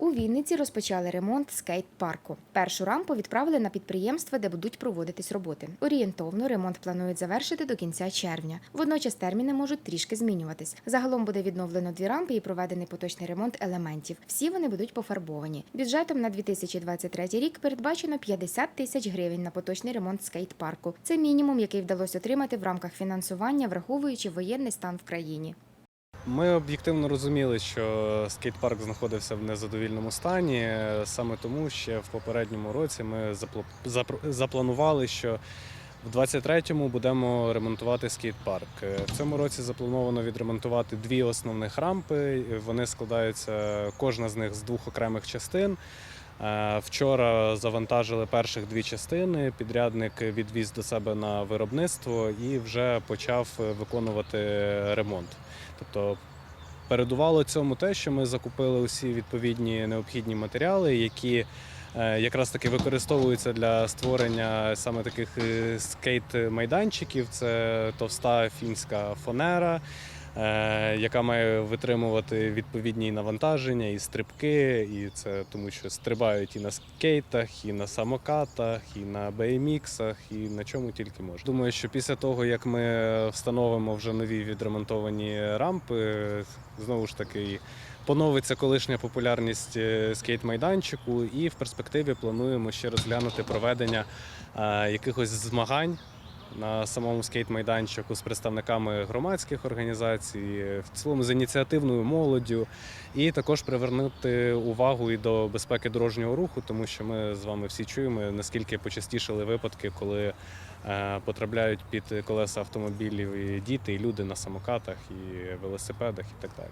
У Вінниці розпочали ремонт скейт-парку. Першу рампу відправили на підприємства, де будуть проводитись роботи. Орієнтовно ремонт планують завершити до кінця червня. Водночас терміни можуть трішки змінюватись. Загалом буде відновлено дві рампи і проведений поточний ремонт елементів. Всі вони будуть пофарбовані. Бюджетом на 2023 рік передбачено 50 тисяч гривень на поточний ремонт скейт-парку. Це мінімум, який вдалося отримати в рамках фінансування, враховуючи воєнний стан в країні. Ми об'єктивно розуміли, що скейт-парк знаходився в незадовільному стані. Саме тому ще в попередньому році ми запланували, що в 23-му будемо ремонтувати скейт-парк. В цьому році заплановано відремонтувати дві основних рампи. Вони складаються кожна з них з двох окремих частин. Е, Вчора завантажили перших дві частини. Підрядник відвіз до себе на виробництво і вже почав е, виконувати ремонт. Тобто передувало цьому те, що ми закупили усі відповідні необхідні матеріали, які е, якраз таки використовуються для створення саме таких скейт-майданчиків. Це товста фінська фанера. Е, Яка має витримувати відповідні навантаження і стрибки, і це тому, що стрибають і на скейтах, і на самокатах, і на BMX, і на чому тільки можна. Думаю, що після того, як ми встановимо вже нові відремонтовані рампи, знову ж таки поновиться колишня популярність е, скейт-майданчику, і в перспективі плануємо ще розглянути проведення е, якихось змагань. На самому скейт-майданчику з представниками громадських організацій, в цілому з ініціативною молоддю, і також привернути увагу і до безпеки дорожнього руху, тому що ми з вами всі чуємо, наскільки почастішали випадки, коли е, потрапляють під колеса автомобілів і діти, і люди на самокатах, і велосипедах, і так далі.